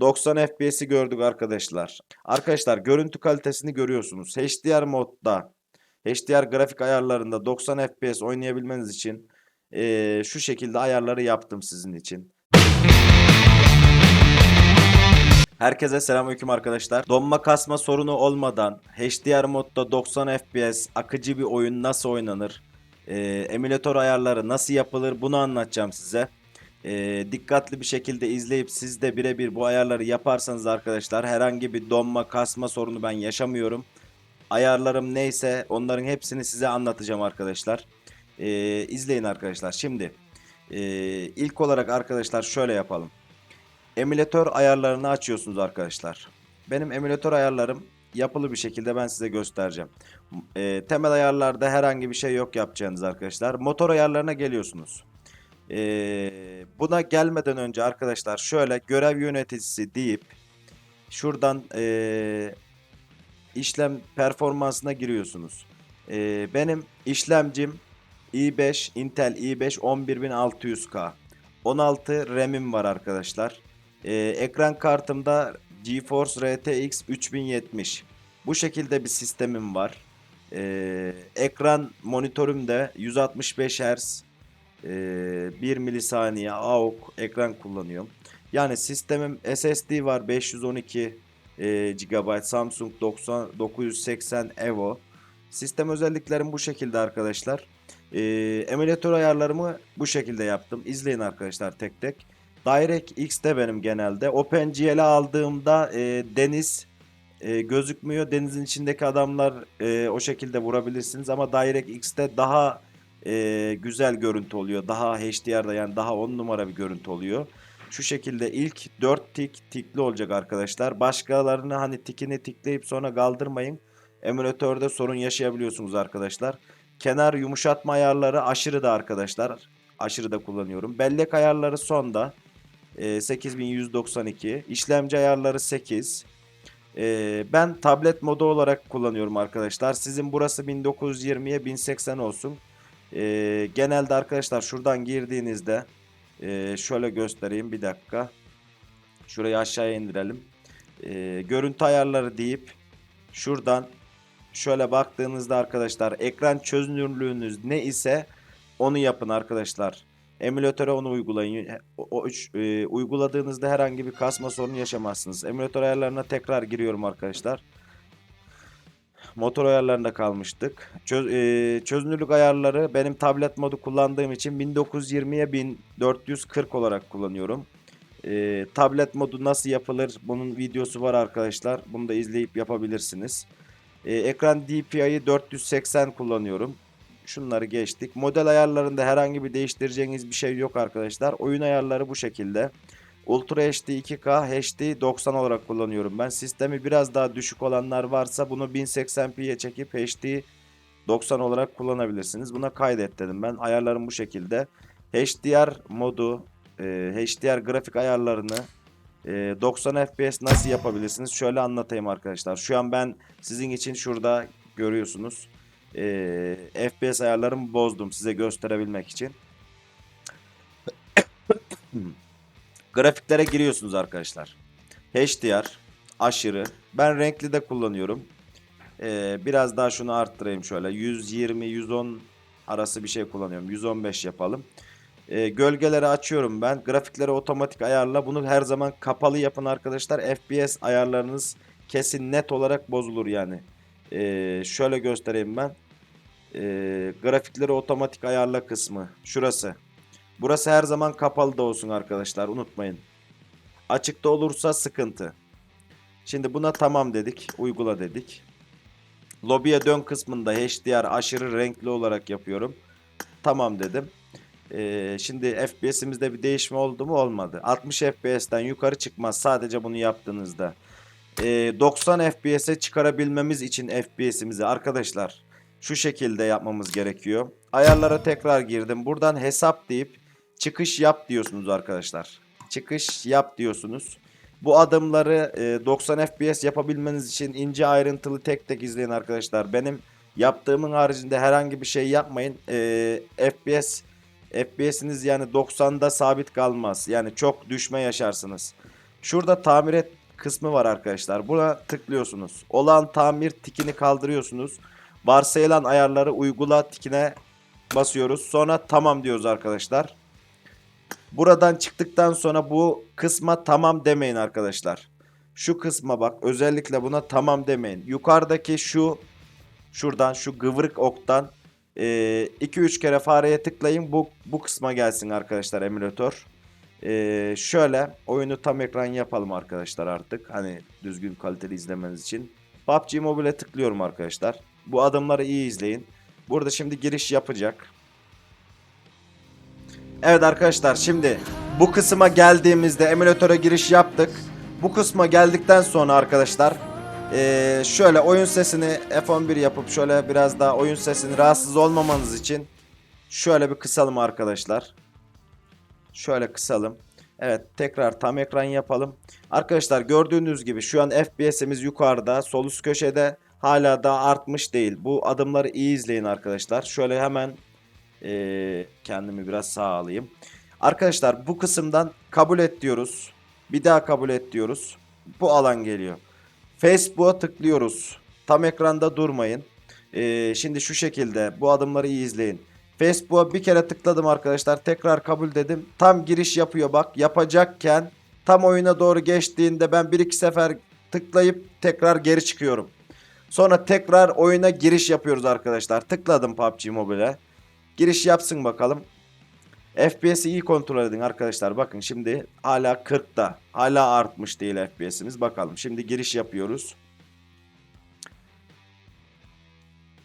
90 FPS'i gördük arkadaşlar. Arkadaşlar görüntü kalitesini görüyorsunuz. HDR modda HDR grafik ayarlarında 90 FPS oynayabilmeniz için eee, şu şekilde ayarları yaptım sizin için. Herkese selamünaleyküm arkadaşlar. Donma kasma sorunu olmadan HDR modda 90 FPS akıcı bir oyun nasıl oynanır? Eee emülatör ayarları nasıl yapılır? Bunu anlatacağım size. Eee, dikkatli bir şekilde izleyip siz de birebir bu ayarları yaparsanız arkadaşlar herhangi bir donma kasma sorunu ben yaşamıyorum. Ayarlarım neyse onların hepsini size anlatacağım arkadaşlar. Eee izleyin arkadaşlar. Şimdi eee, ilk olarak arkadaşlar şöyle yapalım. Emülatör ayarlarını açıyorsunuz arkadaşlar. Benim emülatör ayarlarım yapılı bir şekilde ben size göstereceğim. Eee, temel ayarlarda herhangi bir şey yok yapacağınız arkadaşlar. Motor ayarlarına geliyorsunuz. Eee, buna gelmeden önce arkadaşlar şöyle görev yöneticisi deyip şuradan eee, işlem performansına giriyorsunuz. Eee, benim işlemcim i5 Intel i5 11600K 16 RAM'im var arkadaşlar. Eee, ekran kartımda GeForce RTX 3070. Bu şekilde bir sistemim var. Eee, ekran monitörüm de 165 Hz 1 milisaniye AUX ekran kullanıyorum. Yani sistemim SSD var 512 eee, GB Samsung 90 980 Evo. Sistem özelliklerim bu şekilde arkadaşlar. Eee emülatör ayarlarımı bu şekilde yaptım. İzleyin arkadaşlar tek tek. DirectX'te benim genelde. OpenGL'e aldığımda eee, deniz eee, gözükmüyor. Denizin içindeki adamlar eee, o şekilde vurabilirsiniz ama DirectX'te daha eee, güzel görüntü oluyor. Daha HDR'da yani daha 10 numara bir görüntü oluyor. Şu şekilde ilk 4 tik tikli olacak arkadaşlar. Başkalarını hani tikini tikleyip sonra kaldırmayın. Emülatörde sorun yaşayabiliyorsunuz arkadaşlar. Kenar yumuşatma ayarları aşırı da arkadaşlar. Aşırı da kullanıyorum. Bellek ayarları sonda. Ee, 8192. İşlemci ayarları 8. Ee, ben tablet modu olarak kullanıyorum arkadaşlar. Sizin burası 1920'ye 1080 olsun. Ee, genelde arkadaşlar şuradan girdiğinizde ee, şöyle göstereyim bir dakika. Şurayı aşağıya indirelim. Ee, görüntü ayarları deyip şuradan şöyle baktığınızda arkadaşlar ekran çözünürlüğünüz ne ise onu yapın arkadaşlar. Emülatöre onu uygulayın. O, o e, uyguladığınızda herhangi bir kasma sorunu yaşamazsınız. Emülatör ayarlarına tekrar giriyorum arkadaşlar. Motor ayarlarında kalmıştık. Çöz- e, çözünürlük ayarları benim tablet modu kullandığım için 1920'ye 1440 olarak kullanıyorum. E, tablet modu nasıl yapılır? Bunun videosu var arkadaşlar. Bunu da izleyip yapabilirsiniz. E, ekran DPI'yi 480 kullanıyorum. Şunları geçtik. Model ayarlarında herhangi bir değiştireceğiniz bir şey yok arkadaşlar. Oyun ayarları bu şekilde. Ultra HD 2K HD 90 olarak kullanıyorum ben. Sistemi biraz daha düşük olanlar varsa bunu 1080p'ye çekip HD 90 olarak kullanabilirsiniz. Buna kaydet dedim ben. Ayarlarım bu şekilde. HDR modu, e, HDR grafik ayarlarını e, 90 FPS nasıl yapabilirsiniz? Şöyle anlatayım arkadaşlar. Şu an ben sizin için şurada görüyorsunuz. E, FPS ayarlarımı bozdum size gösterebilmek için. Grafiklere giriyorsunuz arkadaşlar. HDR, aşırı. Ben renkli de kullanıyorum. Ee, biraz daha şunu arttırayım şöyle. 120-110 arası bir şey kullanıyorum. 115 yapalım. Ee, gölgeleri açıyorum ben. Grafikleri otomatik ayarla. Bunu her zaman kapalı yapın arkadaşlar. FPS ayarlarınız kesin net olarak bozulur yani. Ee, şöyle göstereyim ben. Ee, grafikleri otomatik ayarla kısmı. Şurası. Burası her zaman kapalı da olsun arkadaşlar unutmayın. Açıkta olursa sıkıntı. Şimdi buna tamam dedik. Uygula dedik. Lobiye dön kısmında HDR aşırı renkli olarak yapıyorum. Tamam dedim. Ee, şimdi FPS'imizde bir değişme oldu mu olmadı. 60 FPS'ten yukarı çıkmaz sadece bunu yaptığınızda. Ee, 90 FPS'e çıkarabilmemiz için FPS'imizi arkadaşlar şu şekilde yapmamız gerekiyor. Ayarlara tekrar girdim. Buradan hesap deyip çıkış yap diyorsunuz arkadaşlar. Çıkış yap diyorsunuz. Bu adımları e, 90 FPS yapabilmeniz için ince ayrıntılı tek tek izleyin arkadaşlar. Benim yaptığımın haricinde herhangi bir şey yapmayın. E, FPS FPS'iniz yani 90'da sabit kalmaz. Yani çok düşme yaşarsınız. Şurada tamir et kısmı var arkadaşlar. Buna tıklıyorsunuz. Olan tamir tikini kaldırıyorsunuz. Varsayılan ayarları uygula tikine basıyoruz. Sonra tamam diyoruz arkadaşlar. Buradan çıktıktan sonra bu kısma tamam demeyin arkadaşlar. Şu kısma bak özellikle buna tamam demeyin. Yukarıdaki şu şuradan şu gıvırık oktan 2-3 kere fareye tıklayın. Bu, bu kısma gelsin arkadaşlar emülatör. Ee, şöyle oyunu tam ekran yapalım arkadaşlar artık. Hani düzgün kaliteli izlemeniz için. PUBG Mobile'e tıklıyorum arkadaşlar. Bu adımları iyi izleyin. Burada şimdi giriş yapacak. Evet arkadaşlar şimdi bu kısma geldiğimizde emülatöre giriş yaptık. Bu kısma geldikten sonra arkadaşlar ee, şöyle oyun sesini F11 yapıp şöyle biraz daha oyun sesini rahatsız olmamanız için şöyle bir kısalım arkadaşlar. Şöyle kısalım. Evet tekrar tam ekran yapalım. Arkadaşlar gördüğünüz gibi şu an FPS'imiz yukarıda sol üst köşede hala da artmış değil. Bu adımları iyi izleyin arkadaşlar. Şöyle hemen ee, kendimi biraz sağa alayım. Arkadaşlar bu kısımdan kabul et diyoruz. Bir daha kabul et diyoruz. Bu alan geliyor. Facebook'a tıklıyoruz. Tam ekranda durmayın. Ee, şimdi şu şekilde bu adımları iyi izleyin. Facebook'a bir kere tıkladım arkadaşlar. Tekrar kabul dedim. Tam giriş yapıyor bak. Yapacakken tam oyuna doğru geçtiğinde ben bir iki sefer tıklayıp tekrar geri çıkıyorum. Sonra tekrar oyuna giriş yapıyoruz arkadaşlar. Tıkladım PUBG Mobile'e. Giriş yapsın bakalım. FPS'i iyi kontrol edin arkadaşlar. Bakın şimdi hala 40'ta. Hala artmış değil FPS'imiz. Bakalım. Şimdi giriş yapıyoruz.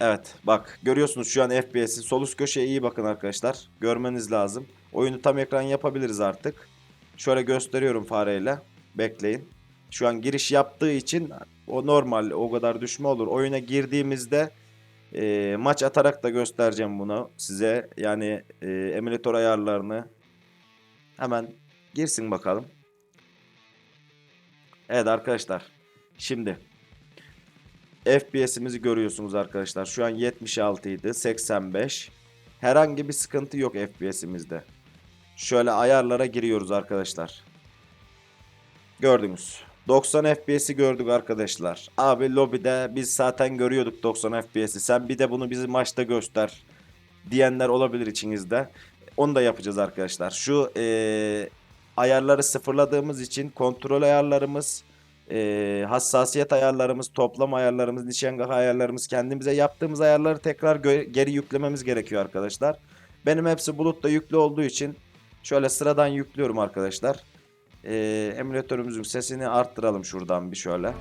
Evet bak görüyorsunuz şu an FPS'i. Sol üst köşeye iyi bakın arkadaşlar. Görmeniz lazım. Oyunu tam ekran yapabiliriz artık. Şöyle gösteriyorum fareyle. Bekleyin. Şu an giriş yaptığı için o normal o kadar düşme olur. Oyuna girdiğimizde e, maç atarak da göstereceğim bunu size. Yani e, emülatör ayarlarını hemen girsin bakalım. Evet arkadaşlar. Şimdi FPS'imizi görüyorsunuz arkadaşlar. Şu an 76 idi. 85. Herhangi bir sıkıntı yok FPS'imizde. Şöyle ayarlara giriyoruz arkadaşlar. Gördünüz. 90 FPS'i gördük arkadaşlar. Abi lobide biz zaten görüyorduk 90 FPS'i. Sen bir de bunu bizim maçta göster diyenler olabilir içinizde. Onu da yapacağız arkadaşlar. Şu ee, ayarları sıfırladığımız için kontrol ayarlarımız, ee, hassasiyet ayarlarımız, toplam ayarlarımız, nişangah ayarlarımız, kendimize yaptığımız ayarları tekrar geri yüklememiz gerekiyor arkadaşlar. Benim hepsi bulutta yüklü olduğu için şöyle sıradan yüklüyorum arkadaşlar. Ee, emülatörümüzün sesini arttıralım şuradan bir şöyle.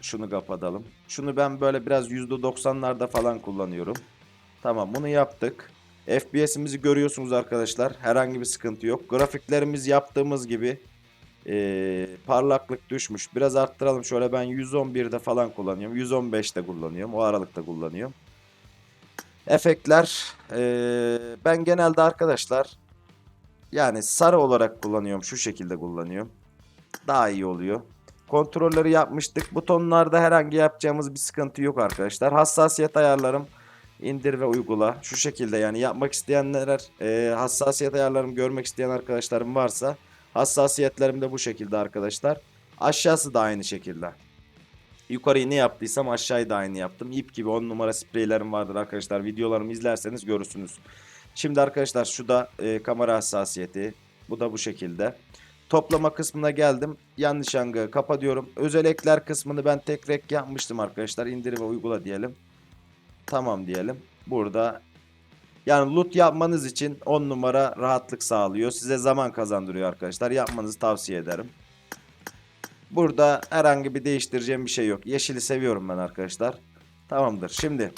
Şunu kapatalım. Şunu ben böyle biraz %90'larda falan kullanıyorum. Tamam bunu yaptık. FPS'imizi görüyorsunuz arkadaşlar. Herhangi bir sıkıntı yok. Grafiklerimiz yaptığımız gibi ee, parlaklık düşmüş. Biraz arttıralım. Şöyle ben 111'de falan kullanıyorum. 115'te kullanıyorum. O aralıkta kullanıyorum. Efektler ee, ben genelde arkadaşlar yani sarı olarak kullanıyorum. Şu şekilde kullanıyorum. Daha iyi oluyor. Kontrolleri yapmıştık. Butonlarda herhangi yapacağımız bir sıkıntı yok arkadaşlar. Hassasiyet ayarlarım indir ve uygula. Şu şekilde yani yapmak isteyenler e, hassasiyet ayarlarımı görmek isteyen arkadaşlarım varsa hassasiyetlerim de bu şekilde arkadaşlar. Aşağısı da aynı şekilde. Yukarıyı ne yaptıysam aşağıyı da aynı yaptım. İp gibi 10 numara spreylerim vardır arkadaşlar. Videolarımı izlerseniz görürsünüz. Şimdi arkadaşlar şu da e, kamera hassasiyeti. Bu da bu şekilde. Toplama kısmına geldim. Yanlış yangı kapa diyorum. Özel ekler kısmını ben tek renk yapmıştım arkadaşlar. İndir ve uygula diyelim. Tamam diyelim. Burada yani loot yapmanız için 10 numara rahatlık sağlıyor. Size zaman kazandırıyor arkadaşlar. Yapmanızı tavsiye ederim. Burada herhangi bir değiştireceğim bir şey yok. Yeşili seviyorum ben arkadaşlar. Tamamdır. Şimdi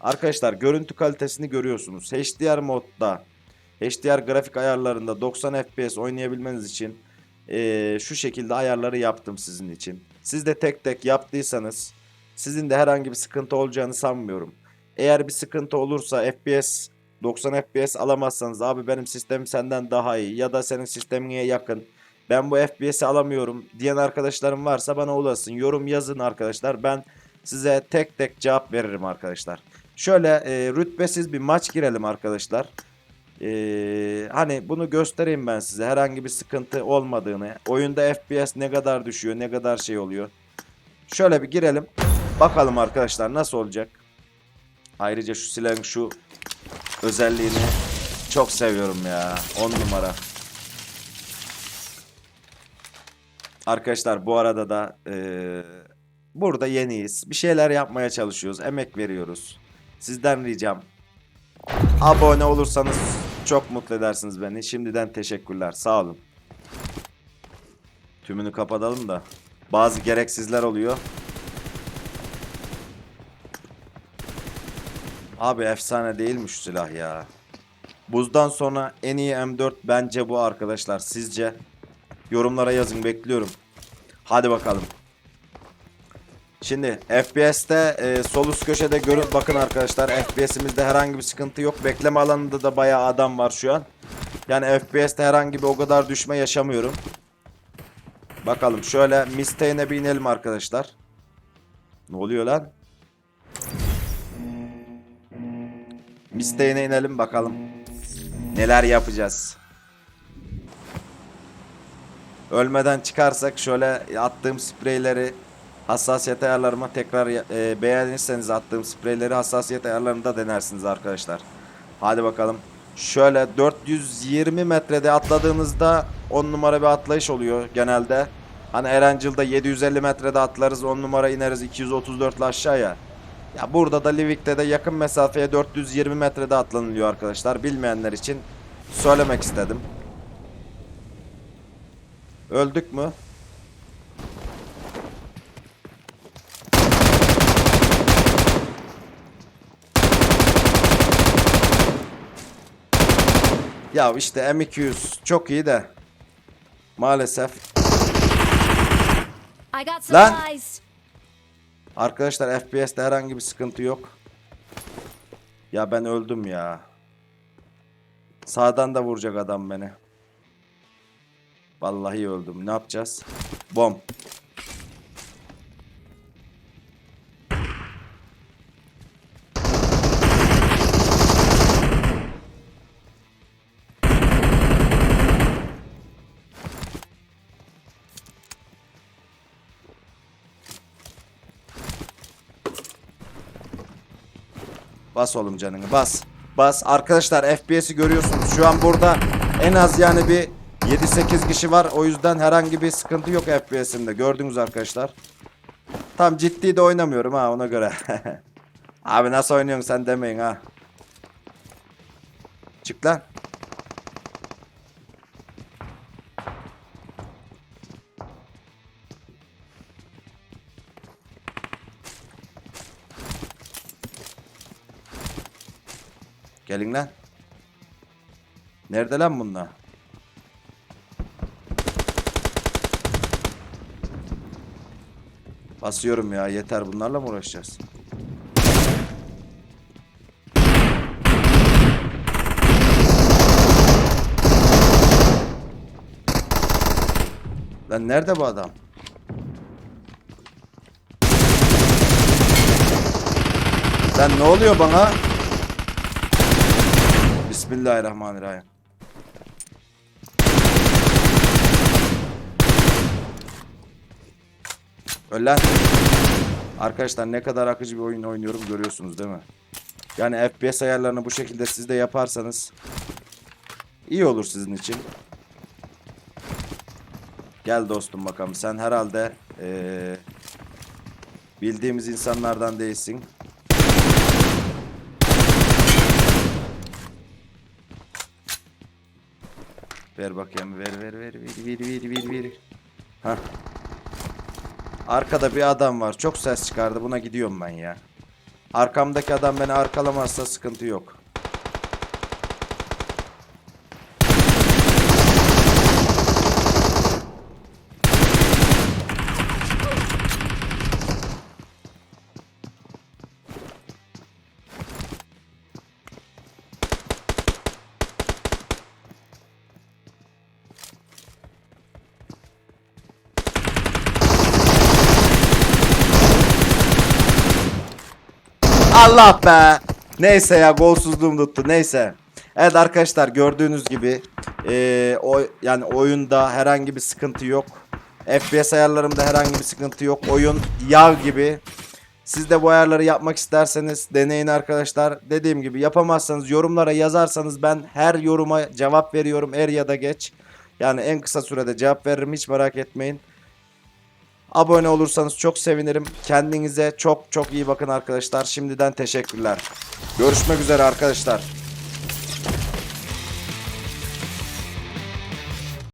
arkadaşlar görüntü kalitesini görüyorsunuz. HDR modda HDR grafik ayarlarında 90 FPS oynayabilmeniz için eee, şu şekilde ayarları yaptım sizin için. Siz de tek tek yaptıysanız sizin de herhangi bir sıkıntı olacağını sanmıyorum. Eğer bir sıkıntı olursa FPS 90 FPS alamazsanız abi benim sistemim senden daha iyi ya da senin sistemine yakın. Ben bu FPS'i alamıyorum diyen arkadaşlarım varsa bana ulaşsın. Yorum yazın arkadaşlar. Ben size tek tek cevap veririm arkadaşlar. Şöyle e, rütbesiz bir maç girelim arkadaşlar. Ee, hani bunu göstereyim ben size. Herhangi bir sıkıntı olmadığını. Oyunda FPS ne kadar düşüyor, ne kadar şey oluyor. Şöyle bir girelim. Bakalım arkadaşlar nasıl olacak. Ayrıca şu silahın şu özelliğini çok seviyorum ya. 10 numara. Arkadaşlar bu arada da eee, burada yeniyiz. Bir şeyler yapmaya çalışıyoruz. Emek veriyoruz. Sizden ricam abone olursanız çok mutlu edersiniz beni. Şimdiden teşekkürler. Sağ olun. Tümünü kapatalım da. Bazı gereksizler oluyor. Abi efsane değil mi şu silah ya? Buzdan sonra en iyi M4 bence bu arkadaşlar. Sizce? Yorumlara yazın bekliyorum. Hadi bakalım. Şimdi FPS'te e, sol üst köşede görün bakın arkadaşlar FPS'imizde herhangi bir sıkıntı yok. Bekleme alanında da bayağı adam var şu an. Yani FPS'te herhangi bir o kadar düşme yaşamıyorum. Bakalım şöyle Mistane'e bir inelim arkadaşlar. Ne oluyor lan? Mistane'e inelim bakalım. Neler yapacağız. Ölmeden çıkarsak şöyle attığım spreyleri hassasiyet ayarlarıma tekrar e, beğenirseniz attığım spreyleri hassasiyet ayarlarında denersiniz arkadaşlar. Hadi bakalım. Şöyle 420 metrede atladığınızda 10 numara bir atlayış oluyor genelde. Hani Erencil'de 750 metrede atlarız 10 numara ineriz 234 ile aşağıya. Ya burada da Livik'te de yakın mesafeye 420 metrede atlanılıyor arkadaşlar. Bilmeyenler için söylemek istedim. Öldük mü? Ya işte M200 çok iyi de maalesef Lan! arkadaşlar FPS'te herhangi bir sıkıntı yok. Ya ben öldüm ya. Sağdan da vuracak adam beni. Vallahi öldüm. Ne yapacağız? Bom. Bas oğlum canını bas. Bas. Arkadaşlar FPS'i görüyorsunuz. Şu an burada en az yani bir 7-8 kişi var. O yüzden herhangi bir sıkıntı yok FPS'imde. Gördünüz arkadaşlar. Tam ciddi de oynamıyorum ha ona göre. Abi nasıl oynuyorsun sen demeyin ha. Çık lan. Gelin lan. Nerede lan bunlar? Basıyorum ya yeter bunlarla mı uğraşacağız? Lan nerede bu adam? Lan ne oluyor bana? Bismillahirrahmanirrahim. Öl. Arkadaşlar ne kadar akıcı bir oyun oynuyorum görüyorsunuz değil mi? Yani FPS ayarlarını bu şekilde siz de yaparsanız iyi olur sizin için. Gel dostum bakalım sen herhalde ee, bildiğimiz insanlardan değilsin. Ver bakayım ver ver ver ver ver ver ver. Hah. Arkada bir adam var. Çok ses çıkardı. Buna gidiyorum ben ya. Arkamdaki adam beni arkalamazsa sıkıntı yok. Allah be. Neyse ya golsuzluğum tuttu. Neyse. Evet arkadaşlar gördüğünüz gibi eee, o yani oyunda herhangi bir sıkıntı yok. FPS ayarlarımda herhangi bir sıkıntı yok. Oyun yağ gibi. Siz de bu ayarları yapmak isterseniz deneyin arkadaşlar. Dediğim gibi yapamazsanız yorumlara yazarsanız ben her yoruma cevap veriyorum er ya da geç. Yani en kısa sürede cevap veririm hiç merak etmeyin. Abone olursanız çok sevinirim. Kendinize çok çok iyi bakın arkadaşlar. Şimdiden teşekkürler. Görüşmek üzere arkadaşlar.